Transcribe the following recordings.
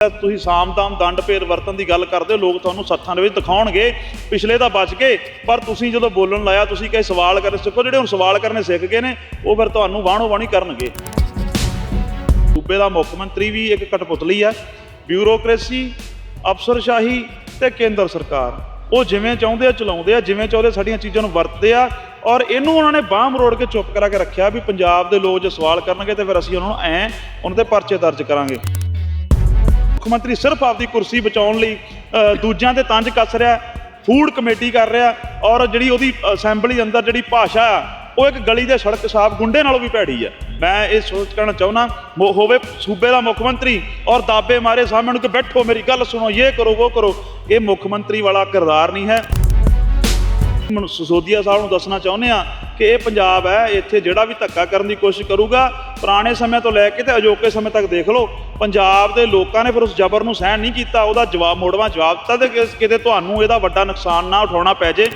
ਤੁਸੀਂ ਸਾਮਦਾਮ ਦੰਡ ਭੇਦ ਵਰਤਨ ਦੀ ਗੱਲ ਕਰਦੇ ਹੋ, ਲੋਕ ਤੁਹਾਨੂੰ ਸੱਥਾਂ ਦੇ ਵਿੱਚ ਦਿਖਾਉਣਗੇ, ਪਿਛਲੇ ਤਾਂ ਬਚ ਗਏ, ਪਰ ਤੁਸੀਂ ਜਦੋਂ ਬੋਲਣ ਲਾਇਆ, ਤੁਸੀਂ ਕਹੇ ਸਵਾਲ ਕਰਨੇ ਸਿੱਖੋ, ਜਿਹੜੇ ਹੁਣ ਸਵਾਲ ਕਰਨੇ ਸਿੱਖ ਗਏ ਨੇ, ਉਹ ਫਿਰ ਤੁਹਾਨੂੰ ਵਾਣੋ ਵਾਣੀ ਕਰਨਗੇ। ਸੂਬੇ ਦਾ ਮੁੱਖ ਮੰਤਰੀ ਵੀ ਇੱਕ ਕਠਪੁਤਲੀ ਆ ਬਿਊਰੋਕ੍ਰੇਸੀ, ਅਫਸਰਸ਼ਾਹੀ ਤੇ ਕੇਂਦਰ ਸਰਕਾਰ। ਉਹ ਜਿਵੇਂ ਚਾਹੁੰਦੇ ਆ, ਚਲਾਉਂਦੇ ਆ, ਜਿਵੇਂ ਚਾਹੁੰਦੇ ਸਾਡੀਆਂ ਚੀਜ਼ਾਂ ਨੂੰ ਵਰਤਦੇ ਆ, ਔਰ ਇਹਨੂੰ ਉਹਨਾਂ ਨੇ ਬਾਹ ਮਰੋੜ ਕੇ ਚੁੱਪ ਕਰਾ ਕੇ ਰੱਖਿਆ ਵੀ ਪੰਜਾਬ ਦੇ ਲੋਕ ਜੇ ਸਵਾਲ ਕਰਨਗੇ ਤੇ ਫਿਰ ਅਸੀਂ ਉਹਨਾਂ ਨੂੰ ਐ, ਉਹਨਾਂ ਤੇ ਪਰਚੇ ਦਰਜ ਕਰਾਂਗੇ। ਮੰਤਰੀ ਸਿਰਫ ਆਪਦੀ ਕੁਰਸੀ ਬਚਾਉਣ ਲਈ ਦੂਜਿਆਂ ਦੇ ਤੰਜ ਕੱਸ ਰਿਹਾ, ਫੂਡ ਕਮੇਟੀ ਕਰ ਰਿਹਾ ਔਰ ਜਿਹੜੀ ਉਹਦੀ ਅਸੈਂਬਲੀ ਅੰਦਰ ਜਿਹੜੀ ਭਾਸ਼ਾ ਉਹ ਇੱਕ ਗਲੀ ਦੇ ਸੜਕ ਸਾਫ਼ ਗੁੰਡੇ ਨਾਲੋਂ ਵੀ ਭੈੜੀ ਆ। ਮੈਂ ਇਹ ਸੋਚ ਕਰਨਾ ਚਾਹੁੰਦਾ ਹੋਵੇ ਸੂਬੇ ਦਾ ਮੁੱਖ ਮੰਤਰੀ ਔਰ ਦਾਬੇ ਮਾਰੇ ਸਾਹਮਣੇ ਕਿ ਬੈਠੋ ਮੇਰੀ ਗੱਲ ਸੁਣੋ, ਇਹ ਕਰੋ, ਉਹ ਕਰੋ, ਇਹ ਮੁੱਖ ਮੰਤਰੀ ਵਾਲਾ ਕਿਰਦਾਰ ਨਹੀਂ ਹੈ। ਮਨ ਸਾਹਿਬ ਨੂੰ ਦੱਸਣਾ ਚਾਹੁੰਦੇ ਆ ਕਿ ਇਹ ਪੰਜਾਬ ਹੈ, ਇੱਥੇ ਜਿਹੜਾ ਵੀ ਧੱਕਾ ਕਰਨ ਦੀ ਕੋਸ਼ਿਸ਼ ਕਰੂਗਾ, ਪੁਰਾਣੇ ਸਮੇਂ ਤੋਂ ਲੈ ਕੇ ਤੇ ਅਜੋਕੇ ਸਮੇਂ ਤੱਕ ਦੇਖ ਲਓ, ਪੰਜਾਬ ਦੇ ਲੋਕਾਂ ਨੇ ਫਿਰ ਉਸ ਜ਼ਬਰ ਨੂੰ ਸਹਿਣ ਨਹੀਂ ਕੀਤਾ, ਉਹਦਾ ਜਵਾਬ ਮੋੜਵਾ ਜਵਾਬ ਦਿੱਤਾ ਤੇ ਕਿਤੇ ਤੁਹਾਨੂੰ ਇਹਦਾ ਵੱਡਾ ਨੁਕਸਾਨ ਨਾ ਉਠਾਉਣਾ ਪੈ ਜੇ।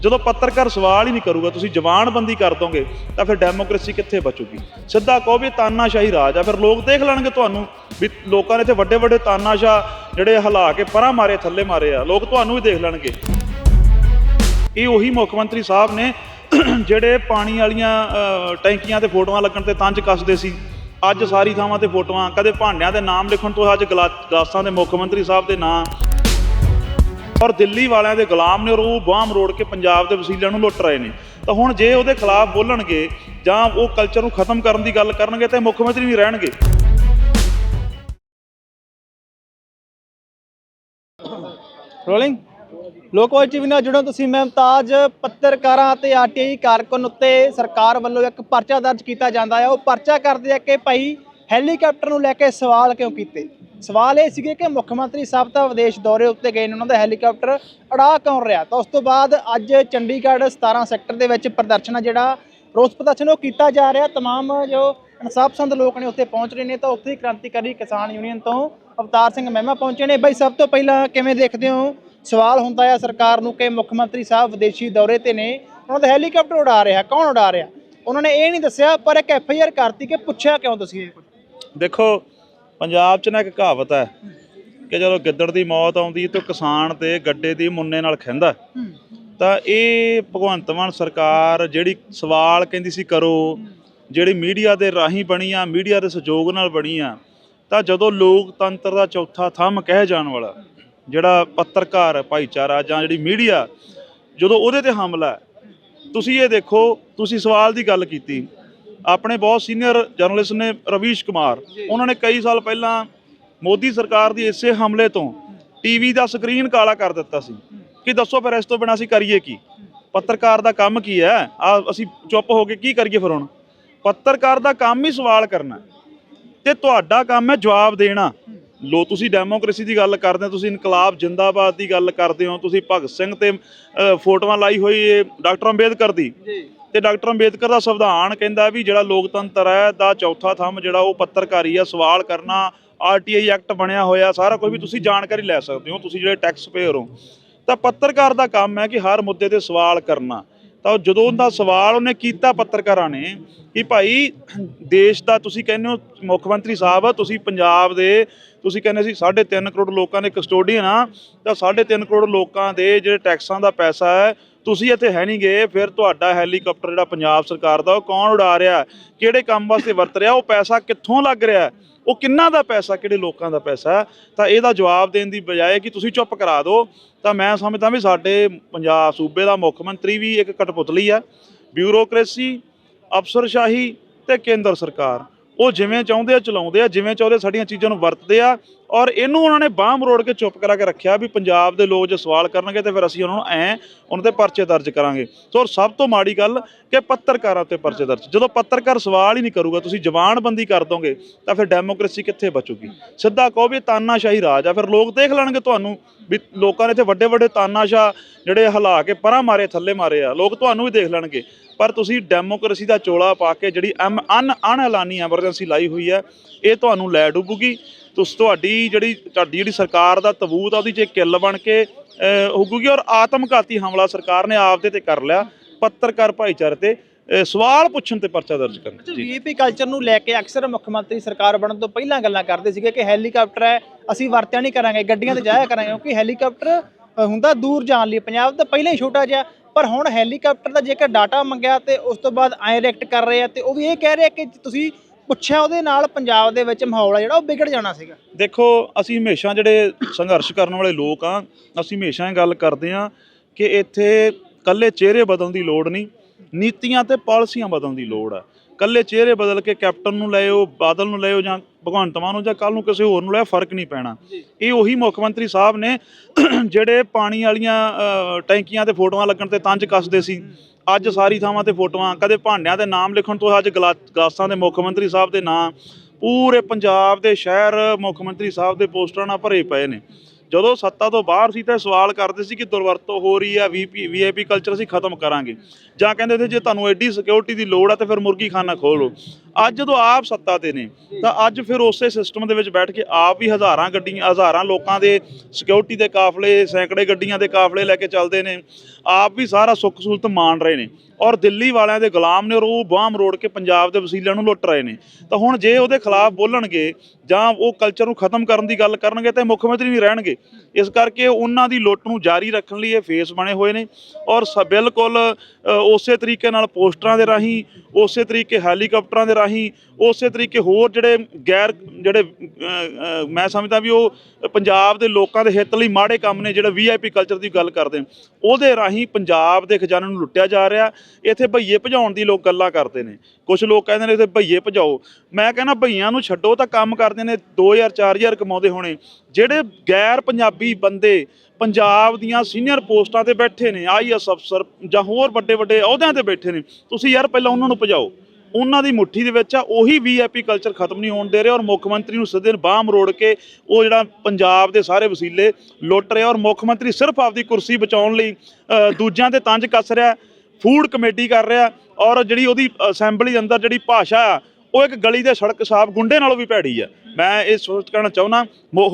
ਜਦੋਂ ਪੱਤਰਕਾਰ ਸਵਾਲ ਹੀ ਨਹੀਂ ਕਰੂਗਾ, ਤੁਸੀਂ ਜ਼ਬਾਨਬੰਦੀ ਕਰ ਦੋਗੇ, ਤਾਂ ਫਿਰ ਡੈਮੋਕ੍ਰੇਸੀ ਕਿੱਥੇ ਬਚੂਗੀ? ਸਿੱਧਾ ਕਹੋ ਵੀ ਤਾਨਾਸ਼ਾਹੀ ਰਾਜ ਆ, ਫਿਰ ਲੋਕ ਦੇਖ ਲੈਣਗੇ ਤੁਹਾਨੂੰ ਵੀ ਲੋਕਾਂ ਨੇ ਇੱਥੇ ਵੱਡੇ ਵੱਡੇ ਤਾਨਾਸ਼ਾਹ ਜਿਹੜੇ ਹਿਲਾ ਕੇ ਪਰਾਂ ਮਾਰੇ, ਥੱਲੇ ਮਾਰੇ ਆ, ਲੋਕ ਤੁਹਾਨੂੰ ਵੀ ਦੇਖ ਲੈਣਗੇ। ਇਹ ਉਹੀ ਮੁੱਖ ਮੰਤਰੀ ਸਾਹਿਬ ਨੇ ਜਿਹੜੇ ਪਾਣੀ ਵਾਲੀਆਂ ਟੈਂਕੀਆਂ ਤੇ ਫੋਟੋਆਂ ਲੱਗਣ ਤੇ ਤੰਜ ਕੱਸਦੇ ਸੀ। ਅੱਜ ਸਾਰੀ ਥਾਵਾਂ ਤੇ ਫੋਟੋਆਂ, ਕਦੇ ਭਾਂਡਿਆਂ ਦੇ ਨਾਮ ਲਿਖਣ ਤੋਂ ਅੱਜ ਗਲਾ- ਗਲਾਸਾਂ ਦੇ ਮੁੱਖ ਮੰਤਰੀ ਸਾਹਿਬ ਦੇ ਨਾਂ। ਔਰ ਦਿੱਲੀ ਵਾਲਿਆਂ ਦੇ ਗੁਲਾਮ ਨੇ ਔਰ ਉਹ ਬਾਹਮ ਮਰੋੜ ਕੇ ਪੰਜਾਬ ਦੇ ਵਸੀਲਿਆਂ ਨੂੰ ਲੁੱਟ ਰਹੇ ਨੇ। ਤਾਂ ਹੁਣ ਜੇ ਉਹਦੇ ਖਿਲਾਫ ਬੋਲਣਗੇ ਜਾਂ ਉਹ ਕਲਚਰ ਨੂੰ ਖਤਮ ਕਰਨ ਦੀ ਗੱਲ ਕਰਨਗੇ ਤਾਂ ਮੁੱਖ ਮੰਤਰੀ ਨਹੀਂ ਰਹਿਣਗੇ। ਰੋਲਿੰਗ ਲੋਕਵਾਦ ਟੀਵੀ ਨਾਲ ਜੁੜੋ ਤੁਸੀਂ, ਮੈਂ ਮੁਮਤਾਜ, ਪੱਤਰਕਾਰਾਂ ਅਤੇ ਆਰਟੀਆਈ ਕਾਰਕੁਨ ਉੱਤੇ ਸਰਕਾਰ ਵੱਲੋਂ ਇੱਕ ਪਰਚਾ ਦਰਜ ਕੀਤਾ ਜਾਂਦਾ ਹੈ। ਉਹ ਪਰਚਾ ਕਰਦੇ ਆ ਕਿ ਭਾਈ ਹੈਲੀਕਾਪਟਰ ਨੂੰ ਲੈ ਕੇ ਸਵਾਲ ਕਿਉਂ ਕੀਤੇ? ਸਵਾਲ ਇਹ ਸੀਗੇ ਕਿ ਮੁੱਖ ਮੰਤਰੀ ਸਾਹਿਬ ਤਾਂ ਵਿਦੇਸ਼ ਦੌਰੇ ਉੱਤੇ ਗਏ ਨੇ, ਉਹਨਾਂ ਦਾ ਹੈਲੀਕਾਪਟਰ ਅੜਾ ਕੌਣ ਰਿਹਾ? ਤਾਂ ਉਸ ਤੋਂ ਬਾਅਦ ਅੱਜ ਚੰਡੀਗੜ੍ਹ 17 ਸੈਕਟਰ ਦੇ ਵਿੱਚ ਪ੍ਰਦਰਸ਼ਨ ਆ ਜਿਹੜਾ, ਰੋਸ ਪ੍ਰਦਰਸ਼ਨ ਉਹ ਕੀਤਾ ਜਾ ਰਿਹਾ। ਤਮਾਮ ਜੋ ਇਨਸਾਫ਼ਸੰਦ ਲੋਕ ਨੇ ਉੱਥੇ ਪਹੁੰਚ ਰਹੇ ਨੇ, ਤਾਂ ਉੱਥੇ ਹੀ ਕ੍ਰਾਂਤੀਕਾਰੀ ਕਿਸਾਨ ਯੂਨੀਅਨ ਤੋਂ ਅਵਤਾਰ ਸਿੰਘ ਮਹਿਮਾ ਪਹੁੰਚੇ ਨੇ। ਬਈ ਸਭ ਤੋਂ ਪਹਿਲਾਂ ਕਿਵੇਂ ਦੇਖਦੇ ਹੋ? ਸਵਾਲ ਹੁੰਦਾ ਹੈ ਸਰਕਾਰ ਨੂੰ ਕਿ ਮੁੱਖ ਮੰਤਰੀ ਸਾਹਿਬ ਵਿਦੇਸ਼ੀ ਦੌਰੇ ਤੇ ਨੇ ਉਹਨਾਂ ਦਾ ਹੈਲੀਕਾਪਟਰ ਉਡਾ ਰਿਹਾ ਕੌਣ ਉਡਾ ਰਿਹਾ? ਉਹਨਾਂ ਨੇ ਇਹ ਨਹੀਂ ਦੱਸਿਆ ਪਰ ਇੱਕ ਐਫ ਆਈ ਆਰ ਕਰਤੀ ਕਿ ਪੁੱਛਿਆ ਕਿਉਂ ਤੁਸੀਂ ਇਹ ਕੁਝ ਦੇਖੋ ਪੰਜਾਬ 'ਚ ਨਾ ਇੱਕ ਕਹਾਵਤ ਹੈ ਕਿ ਜਦੋਂ ਗਿੱਦੜ ਦੀ ਮੌਤ ਆਉਂਦੀ ਤਾਂ ਕਿਸਾਨ ਤੇ ਗੱਡੇ ਦੀ ਮੁੰਨੇ ਨਾਲ ਖਹਿੰਦਾ। ਤਾਂ ਇਹ ਭਗਵੰਤ ਮਾਨ ਸਰਕਾਰ ਜਿਹੜੀ ਸਵਾਲ ਕਹਿੰਦੀ ਸੀ ਕਰੋ ਜਿਹੜੀ ਮੀਡੀਆ ਦੇ ਰਾਹੀਂ ਬਣੀ ਆ ਮੀਡੀਆ ਦੇ ਸਹਿਯੋਗ ਨਾਲ ਬਣੀ ਆ ਤਾਂ ਜਦੋਂ ਲੋਕਤੰਤਰ ਦਾ ਚੌਥਾ ਥੰਮ ਕਹਿ ਜਾਣ ਵਾਲਾ ਜਿਹੜਾ ਪੱਤਰਕਾਰ ਭਾਈਚਾਰਾ ਜਾਂ ਜਿਹੜੀ ਮੀਡੀਆ ਜਦੋਂ ਉਹਦੇ ਤੇ ਹਮਲਾ ਤੁਸੀਂ ਇਹ ਦੇਖੋ ਤੁਸੀਂ ਸਵਾਲ ਦੀ ਗੱਲ ਕੀਤੀ। ਆਪਣੇ ਬਹੁਤ ਸੀਨੀਅਰ ਜਰਨਲਿਸਟ ਨੇ ਰਵੀਸ਼ ਕੁਮਾਰ। ਉਹਨਾਂ ਨੇ ਕਈ ਸਾਲ ਪਹਿਲਾਂ ਮੋਦੀ ਸਰਕਾਰ ਦੀ ਇਸੇ ਹਮਲੇ ਤੋਂ ਟੀਵੀ ਦਾ ਸਕਰੀਨ ਕਾਲਾ ਕਰ ਦਿੱਤਾ ਸੀ। ਕਿ ਦੱਸੋ ਫਿਰ ਇਸ ਤੋਂ ਬਿਨਾਂ ਅਸੀਂ ਕਰੀਏ ਕੀ? ਪੱਤਰਕਾਰ ਦਾ ਕੰਮ ਕੀ ਹੈ? ਆ ਅਸੀਂ ਚੁੱਪ ਹੋ ਕੇ ਕੀ ਕਰੀਏ ਫਿਰ ਹੁਣ? ਪੱਤਰਕਾਰ ਦਾ ਕੰਮ ਹੀ ਸਵਾਲ ਕਰਨਾ ਤੇ ਤੁਹਾਡਾ ਕੰਮ ਹੈ ਜਵਾਬ ਦੇਣਾ। ਲੋ ਤੁਸੀਂ ਡੈਮੋਕ੍ਰੇਸੀ ਦੀ ਗੱਲ ਕਰਦੇ ਹੋ ਤੁਸੀਂ ਇਨਕਲਾਬ ਜਿੰਦਾਬਾਦ ਦੀ ਗੱਲ ਕਰਦੇ ਹੋ ਤੁਸੀਂ ਭਗਤ ਸਿੰਘ ਤੇ ਫੋਟੋਆਂ ਲਾਈ ਹੋਈ ਏ ਡਾਕਟਰ ਅੰਬੇਦਕਰ ਦੀ। ਤੇ ਡਾਕਟਰ ਅੰਬੇਦਕਰ ਦਾ ਸੰਵਿਧਾਨ ਕਹਿੰਦਾ ਵੀ ਜਿਹੜਾ ਲੋਕਤੰਤਰ ਹੈ ਦਾ ਚੌਥਾ ਥੰਮ ਜਿਹੜਾ ਉਹ ਪੱਤਰਕਾਰੀ ਆ ਸਵਾਲ ਕਰਨਾ ਆਰਟੀਆਈ ਐਕਟ ਬਣਿਆ ਹੋਇਆ ਸਾਰਾ ਕੁਝ ਵੀ ਤੁਸੀਂ ਜਾਣਕਾਰੀ ਲੈ ਸਕਦੇ ਹੋ ਤੁਸੀਂ ਜਿਹੜੇ ਟੈਕਸ ਪੇਅਰ ਹੋ। ਤਾਂ ਪੱਤਰਕਾਰ ਦਾ ਕੰਮ ਹੈ ਕਿ ਹਰ ਮੁੱਦੇ ਤੇ ਸਵਾਲ ਕਰਨਾ। ਤਾਂ ਜਦੋਂ ਉਹਦਾ ਸਵਾਲ ਉਹਨੇ ਕੀਤਾ ਪੱਤਰਕਾਰਾਂ ਨੇ ਕਿ ਭਾਈ ਦੇਸ਼ ਦਾ ਤੁਸੀਂ ਕਹਿੰਦੇ ਹੋ ਮੁੱਖ ਮੰਤਰੀ ਸਾਹਿਬ ਤੁਸੀਂ ਪੰਜਾਬ ਦੇ ਤੁਸੀਂ ਕਹਿੰਦੇ ਸੀ 3.5 ਕਰੋੜ ਲੋਕਾਂ ਦੇ ਕਸਟੋਡੀਅਨ ਆ, ਤਾਂ 3.5 ਕਰੋੜ ਲੋਕਾਂ ਦੇ ਜਿਹੜੇ ਟੈਕਸਾਂ ਦਾ ਪੈਸਾ ਹੈ, ਤੁਸੀਂ ਇੱਥੇ ਹੈ ਨਹੀਂ ਗਏ, ਫਿਰ ਤੁਹਾਡਾ ਹੈਲੀਕਾਪਟਰ ਜਿਹੜਾ ਪੰਜਾਬ ਸਰਕਾਰ ਦਾ, ਉਹ ਕੌਣ ਉਡਾ ਰਿਹਾ? ਕਿਹੜੇ ਕੰਮ ਵਾਸਤੇ ਵਰਤ ਰਿਹਾ? ਉਹ ਪੈਸਾ ਕਿੱਥੋਂ ਲੱਗ ਰਿਹਾ? ਉਹ ਕਿੰਨਾ ਦਾ ਪੈਸਾ, ਕਿਹੜੇ ਲੋਕਾਂ ਦਾ ਪੈਸਾ? ਤਾਂ ਇਹਦਾ ਜਵਾਬ ਦੇਣ ਦੀ ਬਜਾਏ ਕਿ ਤੁਸੀਂ ਚੁੱਪ ਕਰਾ ਦਿਓ, ਤਾਂ ਮੈਂ ਸਮਝਦਾ ਵੀ ਸਾਡੇ ਪੰਜਾਬ ਸੂਬੇ ਦਾ ਮੁੱਖ ਮੰਤਰੀ ਵੀ ਇੱਕ ਕਠਪੁਤਲੀ ਆ, ਬਿਊਰੋਕ੍ਰੇਸੀ, ਅਫਸਰਸ਼ਾਹੀ ਤੇ ਕੇਂਦਰ ਸਰਕਾਰ। ਉਹ ਜਿਵੇਂ ਚਾਹੁੰਦੇ ਆ, ਚਲਾਉਂਦੇ ਆ, ਜਿਵੇਂ ਚਾਹੁੰਦੇ ਸਾਡੀਆਂ ਚੀਜ਼ਾਂ ਨੂੰ ਵਰਤਦੇ ਆ ਔਰ ਇਹਨੂੰ ਉਹਨਾਂ ਨੇ ਬਾਹ ਮਰੋੜ ਕੇ ਚੁੱਪ ਕਰਾ ਕੇ ਰੱਖਿਆ ਵੀ ਪੰਜਾਬ ਦੇ ਲੋਕ ਜੇ ਸਵਾਲ ਕਰਨਗੇ ਤੇ ਫਿਰ ਅਸੀਂ ਉਹਨਾਂ ਨੂੰ ਐ ਉਹਨਾਂ ਤੇ ਪਰਚੇ ਦਰਜ ਕਰਾਂਗੇ। ਸੋ ਸਭ ਤੋਂ ਮਾੜੀ ਗੱਲ ਕਿ ਪੱਤਰਕਾਰਾਂ ਤੇ ਪਰਚੇ ਦਰਜ। ਜਦੋਂ ਪੱਤਰਕਾਰ ਸਵਾਲ ਹੀ ਨਹੀਂ ਕਰੂਗਾ, ਤੁਸੀਂ ਜ਼ਬਾਨਬੰਦੀ ਕਰ ਦੋਗੇ, ਤਾਂ ਫਿਰ ਡੈਮੋਕ੍ਰੇਸੀ ਕਿੱਥੇ ਬਚੂਗੀ? ਸਿੱਧਾ ਕਹੋ ਵੀ ਤਾਨਾਸ਼ਾਹੀ ਰਾਜ ਆ, ਫਿਰ ਲੋਕ ਦੇਖ ਲੈਣਗੇ ਤੁਹਾਨੂੰ ਵੀ ਲੋਕਾਂ ਨੇ ਇੱਥੇ ਵੱਡੇ ਵੱਡੇ ਤਾਨਾਸ਼ਾਹ ਜਿਹੜੇ ਹਿਲਾ ਕੇ ਪਰਾਂ ਮਾਰੇ, ਥੱਲੇ ਮਾਰੇ ਆ, ਲੋਕ ਤੁਹਾਨੂੰ ਵੀ ਦੇਖ ਲੈਣਗੇ। ਪਰ ਤੁਸੀਂ ਡੈਮੋਕ੍ਰੇਸੀ ਦਾ ਚੋਲਾ ਪਾ ਕੇ ਜਿਹੜੀ ਐਮ ਅਨ ਅਣਐਲਾਨੀ ਐਮਰਜੈਂਸੀ ਲਾਈ ਹੋਈ ਹੈ ਇਹ ਤੁਹਾਨੂੰ ਲੈ ਡੁੱਬੂਗੀ। ਤੁਸ ਤੁਹਾਡੀ ਜਿਹੜੀ ਤੁਹਾਡੀ ਜਿਹੜੀ ਸਰਕਾਰ ਦਾ ਤਬੂਤ ਆ ਉਹਦੀ ਜੇ ਕਿੱਲ ਬਣ ਕੇ ਅਹ, ਔਰ ਆਤਮਘਾਤੀ ਹਮਲਾ ਸਰਕਾਰ ਨੇ ਆਪਦੇ ਤੇ ਕਰ ਲਿਆ ਪੱਤਰਕਾਰ ਭਾਈਚਾਰੇ ਤੇ। ਸਵਾਲ ਪੁੱਛਣ ਤੇ ਪਰਚਾ ਦਰਜ ਕਰਨ। ਜੀ ਵੀਆਈਪੀ ਕਲਚਰ ਨੂੰ ਲੈ ਕੇ ਅਕਸਰ ਮੁੱਖ ਮੰਤਰੀ ਸਰਕਾਰ ਬਣਨ ਤੋਂ ਪਹਿਲਾਂ ਗੱਲਾਂ ਕਰਦੇ ਸੀਗੇ ਕਿ ਹੈਲੀਕਾਪਟਰ ਹੈ ਅਸੀਂ ਵਰਤਿਆ ਨਹੀਂ ਕਰਾਂਗੇ ਗੱਡੀਆਂ ਤੇ ਜਾਇਆ ਕਰਾਂਗੇ ਕਿਉਂਕਿ ਹੈਲੀਕਾਪਟਰ ਹੁੰਦਾ ਦੂਰ ਜਾਣ ਲਈ ਪੰਜਾਬ ਤਾਂ ਪਹਿਲਾਂ ਹੀ ਛੋਟਾ ਜਿਹਾ ਪਰ ਹੁਣ ਹੈਲੀਕਾਪਟਰ ਦਾ ਜੇਕਰ ਡਾਟਾ ਮੰਗਿਆ ਤੇ ਉਸ ਤੋਂ ਬਾਅਦ ਐ ਰਿਐਕਟ ਕਰ ਰਹੇ ਆ ਤੇ ਉਹ ਵੀ ਇਹ ਕਹਿ ਰਹੇ ਆ ਕਿ ਤੁਸੀਂ ਪੁੱਛਿਆ ਉਹਦੇ ਨਾਲ ਪੰਜਾਬ ਦੇ ਵਿੱਚ ਮਾਹੌਲ ਆ ਜਿਹੜਾ, ਉਹ ਵਿਗੜ ਜਾਣਾ ਸੀਗਾ। ਦੇਖੋ, ਅਸੀਂ ਹਮੇਸ਼ਾ ਜਿਹੜੇ ਸੰਘਰਸ਼ ਕਰਨ ਵਾਲੇ ਲੋਕ ਆ, ਅਸੀਂ ਹਮੇਸ਼ਾ ਇਹ ਗੱਲ ਕਰਦੇ ਆ ਕਿ ਇੱਥੇ ਕੱਲੇ ਚਿਹਰੇ ਬਦਲਣ ਦੀ ਲੋੜ ਨਹੀਂ, ਨੀਤੀਆਂ ਤੇ ਪਾਲਿਸੀਆਂ ਬਦਲਣ ਦੀ ਲੋੜ ਆ। ਕੱਲੇ ਚਿਹਰੇ ਬਦਲ ਕੇ ਕੈਪਟਨ ਨੂੰ ਲਿਆਓ ਬਾਦਲ ਨੂੰ ਲਿਆਓ ਜਾਂ ਭਗਵੰਤ ਮਾਨ ਨੂੰ ਜਾਂ ਕੱਲ ਨੂੰ ਕਿਸੇ ਹੋਰ ਨੂੰ ਲਿਆ ਫ਼ਰਕ ਨਹੀਂ ਪੈਣਾ। ਇਹ ਉਹੀ ਮੁੱਖ ਮੰਤਰੀ ਸਾਹਿਬ ਨੇ ਜਿਹੜੇ ਪਾਣੀ ਵਾਲੀਆਂ ਟੈਂਕੀਆਂ ਤੇ ਫੋਟੋਆਂ ਲੱਗਣ ਤੇ ਤੰਜ ਕੱਸਦੇ ਸੀ। ਅੱਜ ਸਾਰੀ ਥਾਵਾਂ ਤੇ ਫੋਟੋਆਂ ਕਦੇ ਭਾਂਡਿਆਂ ਦੇ ਨਾਮ ਲਿਖਣ ਤੋਂ ਅੱਜ ਗਲਾ- ਗਲਾਸਾਂ ਦੇ ਮੁੱਖ ਮੰਤਰੀ ਸਾਹਿਬ ਦੇ ਨਾਂ ਪੂਰੇ ਪੰਜਾਬ ਦੇ ਸ਼ਹਿਰ ਮੁੱਖ ਮੰਤਰੀ ਸਾਹਿਬ ਦੇ ਪੋਸਟਰਾਂ ਨਾਲ ਭਰੇ ਪਏ ਨੇ। ਜਦੋਂ ਸੱਤਾ ਤੋਂ ਬਾਹਰ ਸੀ ਤਾਂ ਸਵਾਲ ਕਰਦੇ ਸੀ ਕਿ ਦੁਰਵਰਤੋਂ ਹੋ ਰਹੀ ਹੈ ਵੀਪੀ ਵੀਆਈਪੀ ਕਲਚਰ ਅਸੀਂ ਖਤਮ ਕਰਾਂਗੇ। ਜਾਂ ਕਹਿੰਦੇ ਸੀ ਜੇ ਤੁਹਾਨੂੰ ਐਡੀ ਸਿਕਿਉਰਿਟੀ ਦੀ ਲੋੜ ਹੈ ਤਾਂ ਫਿਰ ਮੁਰਗੀ ਖਾਨਾ ਖੋਲੋ ਅੱਜ ਜਦੋਂ ਆਪ ਸੱਤਾ ਤੇ ਨੇ, ਤਾਂ ਅੱਜ ਫਿਰ ਉਸੇ ਸਿਸਟਮ ਦੇ ਵਿੱਚ ਬੈਠ ਕੇ ਆਪ ਵੀ ਹਜ਼ਾਰਾਂ ਗੱਡੀਆਂ, ਹਜ਼ਾਰਾਂ ਲੋਕਾਂ ਦੇ ਸਿਕਿਉਰਿਟੀ ਦੇ ਕਾਫਲੇ, ਸੈਂਕੜੇ ਗੱਡੀਆਂ ਦੇ ਕਾਫਲੇ ਲੈ ਕੇ ਚੱਲਦੇ ਨੇ। ਆਪ ਵੀ ਸਾਰਾ ਸੁੱਖ ਸਹੂਲਤ ਮਾਣ ਰਹੇ ਨੇ। ਔਰ ਦਿੱਲੀ ਵਾਲਿਆਂ ਦੇ ਗੁਲਾਮ ਨੇ ਔਰ ਉਹ ਬਾਹ ਮਰੋੜ ਕੇ ਪੰਜਾਬ ਦੇ ਵਸੀਲਿਆਂ ਨੂੰ ਲੁੱਟ ਰਹੇ ਨੇ। ਤਾਂ ਹੁਣ ਜੇ ਉਹਦੇ ਖਿਲਾਫ ਬੋਲਣਗੇ, ਜਾਂ ਉਹ ਕਲਚਰ ਨੂੰ ਖਤਮ ਕਰਨ ਦੀ ਗੱਲ ਕਰਨਗੇ, ਤਾਂ ਮੁੱਖ ਮੰਤਰੀ ਨਹੀਂ ਰਹਿਣਗੇ। ਇਸ ਕਰਕੇ ਉਹਨਾਂ ਦੀ ਲੁੱਟ ਨੂੰ ਜਾਰੀ ਰੱਖਣ ਲਈ ਇਹ ਫੇਸ ਬਣੇ ਹੋਏ ਨੇ। ਔਰ ਸ, ਬਿਲਕੁਲ ਉਸੇ ਤਰੀਕੇ ਨਾਲ ਪੋਸਟਰਾਂ ਦੇ ਰਾਹੀਂ, ਉਸੇ ਤਰੀਕੇ ਹੈਲੀਕਾਪਟਰਾਂ ਦੇ ਰਾਹੀਂ ਉਸੇ ਤਰੀਕੇ ਹੋਰ ਜਿਹੜੇ ਗੈਰ ਜਿਹੜੇ ਮੈਂ ਸਮਝਦਾ ਵੀ ਉਹ ਪੰਜਾਬ ਦੇ ਲੋਕਾਂ ਦੇ ਹਿੱਤ ਲਈ ਮਾੜੇ ਕੰਮ ਨੇ ਜਿਹੜਾ ਵੀਆਈਪੀ ਕਲਚਰ ਦੀ ਗੱਲ ਕਰਦੇ ਹਾਂ, ਉਹਦੇ ਰਾਹੀਂ ਪੰਜਾਬ ਦੇ ਖਜ਼ਾਨੇ ਨੂੰ ਲੁੱਟਿਆ ਜਾ ਰਿਹਾ। ਇੱਥੇ ਭਈਏ ਭਜਾਉਣ ਦੀ ਲੋਕ ਗੱਲਾਂ ਕਰਦੇ ਨੇ। ਕੁਝ ਲੋਕ ਕਹਿੰਦੇ ਨੇ ਇੱਥੇ ਭਈਏ ਭਜਾਓ। ਮੈਂ ਕਹਿੰਦਾ ਭਈਆਂ ਨੂੰ ਛੱਡੋ ਤਾਂ ਕੰਮ ਕਰਦੇ ਨੇ 2000 4000 ਕਮਾਉਂਦੇ ਹੋਣੇ। ਜਿਹੜੇ ਗੈਰ ਪੰਜਾਬੀ ਬੰਦੇ ਪੰਜਾਬ ਦੀਆਂ ਸੀਨੀਅਰ ਪੋਸਟਾਂ ਤੇ ਬੈਠੇ ਨੇ ਆਈਐਸ ਅਫਸਰ ਜਾਂ ਹੋਰ ਵੱਡੇ ਵੱਡੇ ਅਹੁਦਿਆਂ ਤੇ ਬੈਠੇ ਨੇ ਤੁਸੀਂ ਯਾਰ ਪਹਿਲਾਂ ਉਹਨਾਂ ਨੂੰ ਭਜਾਓ। ਉਹਨਾਂ ਦੀ ਮੁੱਠੀ ਦੇ ਵਿੱਚ ਆ, ਉਹੀ ਵੀਆਈਪੀ ਕਲਚਰ ਖਤਮ ਨਹੀਂ ਹੋਣ ਦੇ ਰਹੇ ਔਰ ਮੁੱਖ ਮੰਤਰੀ ਨੂੰ ਸਿੱਧੇ ਬਾਹ ਮਰੋੜ ਕੇ ਉਹ ਜਿਹੜਾ ਪੰਜਾਬ ਦੇ ਸਾਰੇ ਵਸੀਲੇ ਲੁੱਟ ਰਿਹਾ ਔਰ ਮੁੱਖ ਮੰਤਰੀ ਸਿਰਫ ਆਪਦੀ ਕੁਰਸੀ ਬਚਾਉਣ ਲਈ ਦੂਜਿਆਂ ਤੇ ਤੰਜ ਕੱਸ ਰਿਹਾ ਫੂਡ ਕਮੇਟੀ ਕਰ ਰਿਹਾ ਔਰ ਜਿਹੜੀ ਉਹਦੀ ਅਸੈਂਬਲੀ ਅੰਦਰ ਜਿਹੜੀ ਭਾਸ਼ਾ ਆ ਉਹ ਇੱਕ ਗਲੀ ਦੇ ਸੜਕ ਸਾਫ਼ ਗੁੰਡੇ ਨਾਲੋਂ ਵੀ ਭੈੜੀ ਆ ਮੈਂ ਇਹ ਸੋਚ ਕਰਨਾ ਚਾਹੁੰਦਾ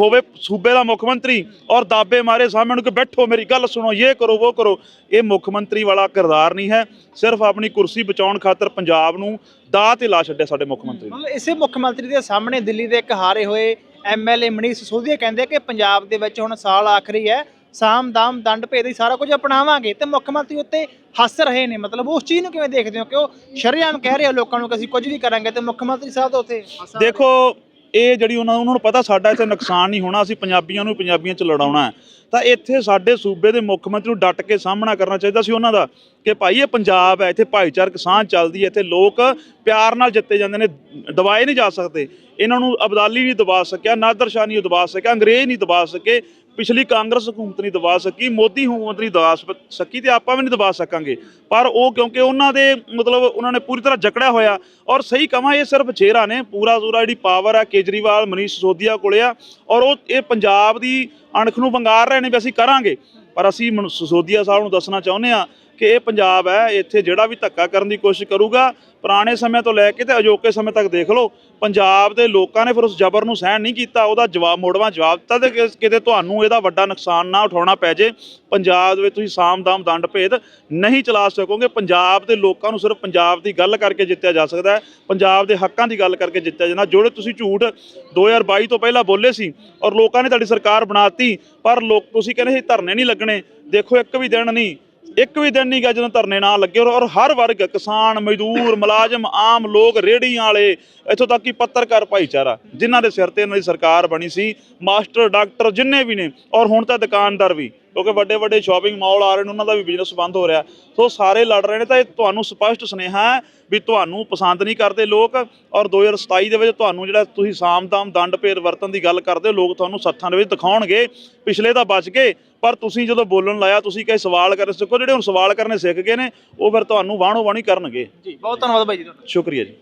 ਹੋਵੇ ਸੂਬੇ ਦਾ ਮੁੱਖ ਮੰਤਰੀ ਔਰ ਦਾਬੇ ਮਾਰੇ ਸਾਹਮਣੇ ਨੂੰ ਕਿ ਬੈਠੋ, ਮੇਰੀ ਗੱਲ ਸੁਣੋ ਇਹ ਕਰੋ ਉਹ ਕਰੋ। ਇਹ ਮੁੱਖ ਮੰਤਰੀ ਵਾਲਾ ਕਿਰਦਾਰ ਨਹੀਂ ਹੈ। ਸਿਰਫ ਆਪਣੀ ਕੁਰਸੀ ਬਚਾਉਣ ਖਾਤਰ ਪੰਜਾਬ ਨੂੰ ਦਾਅ ਤੇ ਲਾ ਛੱਡਿਆ ਸਾਡੇ ਮੁੱਖ ਮੰਤਰੀ ਮਤਲਬ ਇਸੇ ਮੁੱਖ ਮੰਤਰੀ ਦੇ ਸਾਹਮਣੇ ਦਿੱਲੀ ਦੇ ਇੱਕ ਹਾਰੇ ਹੋਏ ਐਮਐਲਏ ਮਨੀਸ਼ ਸਿਸੋਦੀਆ ਕਹਿੰਦੇ ਕਿ ਪੰਜਾਬ ਦੇ ਵਿੱਚ ਹੁਣ ਸਾਲ ਆਖਰੀ ਹੈ। ਸਾਮ ਦਾਮ ਦੰਡ ਭੇਦ ਹੀ ਸਾਰਾ ਕੁਝ ਅਪਣਾਵਾਂਗੇ ਤੇ ਮੁੱਖ ਮੰਤਰੀ ਉੱਤੇ ਹੱਸ ਰਹੇ ਨੇ, ਮਤਲਬ ਉਸ ਚੀਜ਼ ਨੂੰ ਕਿਵੇਂ ਦੇਖਦੇ ਹੋ? ਕਿ ਉਹ ਸ਼ਰੇਆਮ ਕਹਿ ਰਹੇ ਆ ਲੋਕਾਂ ਨੂੰ ਕਿ ਅਸੀਂ ਕੁਝ ਵੀ ਕਰਾਂਗੇ ਤੇ ਮੁੱਖ ਮੰਤਰੀ ਸਾਹਿਬ ਤਾਂ ਉੱਥੇ ਹੱਸ ਰਹੇ ਦੇਖੋ, ਇਹ ਜਿਹੜੀ ਉਹਨਾਂ ਉਹਨਾਂ ਨੂੰ ਪਤਾ ਸਾਡਾ ਇੱਥੇ ਨੁਕਸਾਨ ਨਹੀਂ ਹੋਣਾ, ਅਸੀਂ ਪੰਜਾਬੀਆਂ ਨੂੰ ਪੰਜਾਬੀਆਂ 'ਚ ਲੜਾਉਣਾ ਹੈ। ਤਾਂ ਇੱਥੇ ਸਾਡੇ ਸੂਬੇ ਦੇ ਮੁੱਖ ਮੰਤਰੀ ਨੂੰ ਡਟ ਕੇ ਸਾਹਮਣਾ ਕਰਨਾ ਚਾਹੀਦਾ ਸੀ ਉਹਨਾਂ ਦਾ ਕਿ ਭਾਈ ਇਹ ਪੰਜਾਬ ਹੈ, ਇੱਥੇ ਭਾਈਚਾਰਕ ਸਾਂਝ ਚੱਲਦੀ ਹੈ, ਇੱਥੇ ਲੋਕ ਪਿਆਰ ਨਾਲ ਜਿੱਤੇ ਜਾਂਦੇ ਨੇ, ਦਬਾਏ ਨਹੀਂ ਜਾ ਸਕਦੇ। ਇਹਨਾਂ ਨੂੰ ਅਬਦਾਲੀ ਨਹੀਂ ਦਬਾ ਸਕਿਆ ਨਾਦਰ ਸ਼ਾਹ ਨਹੀਂ ਦਬਾ ਸਕਿਆ, ਅੰਗਰੇਜ਼ ਨਹੀਂ ਦਬਾ ਸਕੇ ਪਿਛਲੀ ਕਾਂਗਰਸ ਹਕੂਮਤ ਨਹੀਂ ਦਬਾ ਸਕੀ, ਮੋਦੀ ਹਕੂਮਤ ਨਹੀਂ ਦਬਾ ਸਕੀ ਤੇ ਆਪਾਂ ਵੀ ਨਹੀਂ ਦਬਾ ਸਕਾਂਗੇ। ਪਰ ਉਹ ਕਿਉਂਕਿ ਉਹਨਾਂ ਦੇ ਮਤਲਬ ਉਹਨਾਂ ਨੇ ਪੂਰੀ ਤਰ੍ਹਾਂ ਜਕੜਿਆ ਹੋਇਆ ਔਰ ਸਹੀ ਕਹਾਂ ਇਹ ਸਿਰਫ ਚਿਹਰਾ ਨੇ, ਪੂਰਾ ਪੂਰਾ ਜਿਹੜੀ ਪਾਵਰ ਆ, ਕੇਜਰੀਵਾਲ, ਮਨੀਸ਼ ਸਿਸੋਦੀਆ ਕੋਲੇ ਆ ਔਰ ਉਹ ਇਹ ਪੰਜਾਬ ਦੀ ਅਣਖ ਨੂੰ ਵੰਗਾਰ ਰਹੇ ਨੇ ਵੀ ਅਸੀਂ ਕਰਾਂਗੇ। ਪਰ ਅਸੀਂ ਮਨ- ਸਿਸੋਦੀਆ ਸਾਹਿਬ ਨੂੰ ਦੱਸਣਾ ਚਾਹੁੰਦੇ ਆ ਕਿ ਇਹ ਪੰਜਾਬ ਹੈ, ਇੱਥੇ ਜਿਹੜਾ ਵੀ ਧੱਕਾ ਕਰਨ ਦੀ ਕੋਸ਼ਿਸ਼ ਕਰੂਗਾ, ਪੁਰਾਣੇ ਸਮੇਂ ਤੋਂ ਲੈ ਕੇ ਤੇ ਅਜੋਕੇ ਸਮੇਂ ਤੱਕ ਦੇਖ ਲਓ, ਪੰਜਾਬ ਦੇ ਲੋਕਾਂ ਨੇ ਫਿਰ ਉਸ ਜ਼ਬਰ ਨੂੰ ਸਹਿਣ ਨਹੀਂ ਕੀਤਾ, ਉਹਦਾ ਜਵਾਬ ਮੋੜਵਾ ਜਵਾਬ ਦਿੱਤਾ ਤੇ ਕਿ- ਕਿਤੇ ਤੁਹਾਨੂੰ ਇਹਦਾ ਵੱਡਾ ਨੁਕਸਾਨ ਨਾ ਉਠਾਉਣਾ ਪੈ ਜੇ, ਪੰਜਾਬ ਦੇ ਵਿੱਚ ਤੁਸੀਂ ਸਾਮ-ਦਾਮ ਦੰਡ ਭੇਦ ਨਹੀਂ ਚਲਾ ਸਕੋਗੇ, ਪੰਜਾਬ ਦੇ ਲੋਕਾਂ ਨੂੰ ਸਿਰਫ ਪੰਜਾਬ ਦੀ ਗੱਲ ਕਰਕੇ ਜਿੱਤਿਆ ਜਾ ਸਕਦਾ ਹੈ, ਪੰਜਾਬ ਦੇ ਹੱਕਾਂ ਦੀ ਗੱਲ ਕਰਕੇ ਜਿੱਤਿਆ ਜਾਣਾ ਜਿਹੜੇ ਤੁਸੀਂ ਝੂਠ 2022 ਤੋਂ ਪਹਿਲਾਂ ਬੋਲੇ ਸੀ ਔਰ ਲੋਕਾਂ ਨੇ ਤੁਹਾਡੀ ਸਰਕਾਰ ਬਣਾਤੀ ਪਰ ਲੋਕ, ਤੁਸੀਂ ਕਹਿੰਦੇ ਸੀ ਧਰਨੇ ਨਹੀਂ ਲੱਗਣੇ, ਦੇਖੋ ਇੱਕ ਵੀ ਦਿਨ ਨਹੀਂ ਇੱਕ ਵੀ ਦਿਨ ਨਹੀਂ ਗਿਆ ਜਦੋਂ ਧਰਨੇ ਨਾ ਲੱਗੇ ਔਰ- ਔਰ ਹਰ ਵਰਗ, ਕਿਸਾਨ, ਮਜ਼ਦੂਰ, ਮੁਲਾਜ਼ਮ, ਆਮ ਲੋਕ ਰੇੜੀਆਂ ਵਾਲੇ, ਇੱਥੋਂ ਤੱਕ ਕਿ ਪੱਤਰਕਾਰ ਭਾਈਚਾਰਾ, ਜਿਨ੍ਹਾਂ ਦੇ ਸਿਰ ਤੇ ਇਹਨਾਂ ਦੀ ਸਰਕਾਰ ਬਣੀ ਸੀ, ਮਾਸਟਰ, ਡਾਕਟਰ ਜਿੰਨੇ ਵੀ ਨੇ, ਔਰ ਹੁਣ ਤਾਂ ਦੁਕਾਨਦਾਰ ਵੀ। ਕਿਉਂਕਿ ਵੱਡੇ ਵੱਡੇ ਸ਼ਾਪਿੰਗ ਮਾਲ ਆ ਰਹੇ ਨੇ ਉਹਨਾਂ ਦਾ ਵੀ ਬਿਜ਼ਨਸ ਬੰਦ ਹੋ ਰਿਹਾ। ਸੋ ਸਾਰੇ ਲੜ ਰਹੇ ਨੇ ਤਾਂ ਇਹ ਤੁਹਾਨੂੰ ਸਪਸ਼ਟ ਸੁਨੇਹਾ ਹੈ ਵੀ ਤੁਹਾਨੂੰ ਪਸੰਦ ਨਹੀਂ ਕਰਦੇ ਲੋਕ ਔਰ 2027 ਦੇ ਵਿੱਚ ਤੁਹਾਨੂੰ ਜਿਹੜਾ ਤੁਸੀਂ ਸਾਮ-ਦਾਮ ਦੰਡ ਭੇਦ ਵਰਤਨ ਦੀ ਗੱਲ ਕਰਦੇ ਹੋ ਲੋਕ ਤੁਹਾਨੂੰ ਸੱਥਾਂ ਦੇ ਵਿੱਚ ਦਿਖਾਉਣਗੇ। ਪਿਛਲੇ ਤਾਂ ਬਚ ਗਏ ਪਰ ਤੁਸੀਂ ਜਦੋਂ ਬੋਲਣ ਲਾਇਆ ਤੁਸੀਂ ਕਈ ਸਵਾਲ ਕਰ ਸਿੱਖੋ ਜਿਹੜੇ ਹੁਣ ਸਵਾਲ ਕਰਨੇ ਸਿੱਖ ਗਏ ਨੇ ਉਹ ਫਿਰ ਤੁਹਾਨੂੰ ਵਾਣੋ ਵਾਣੀ ਕਰਨਗੇ। ਜੀ ਬਹੁਤ ਧੰਨਵਾਦ ਬਾਈ ਜੀ ਤੁਹਾਡਾ। ਸ਼ੁਕਰੀਆ ਜੀ।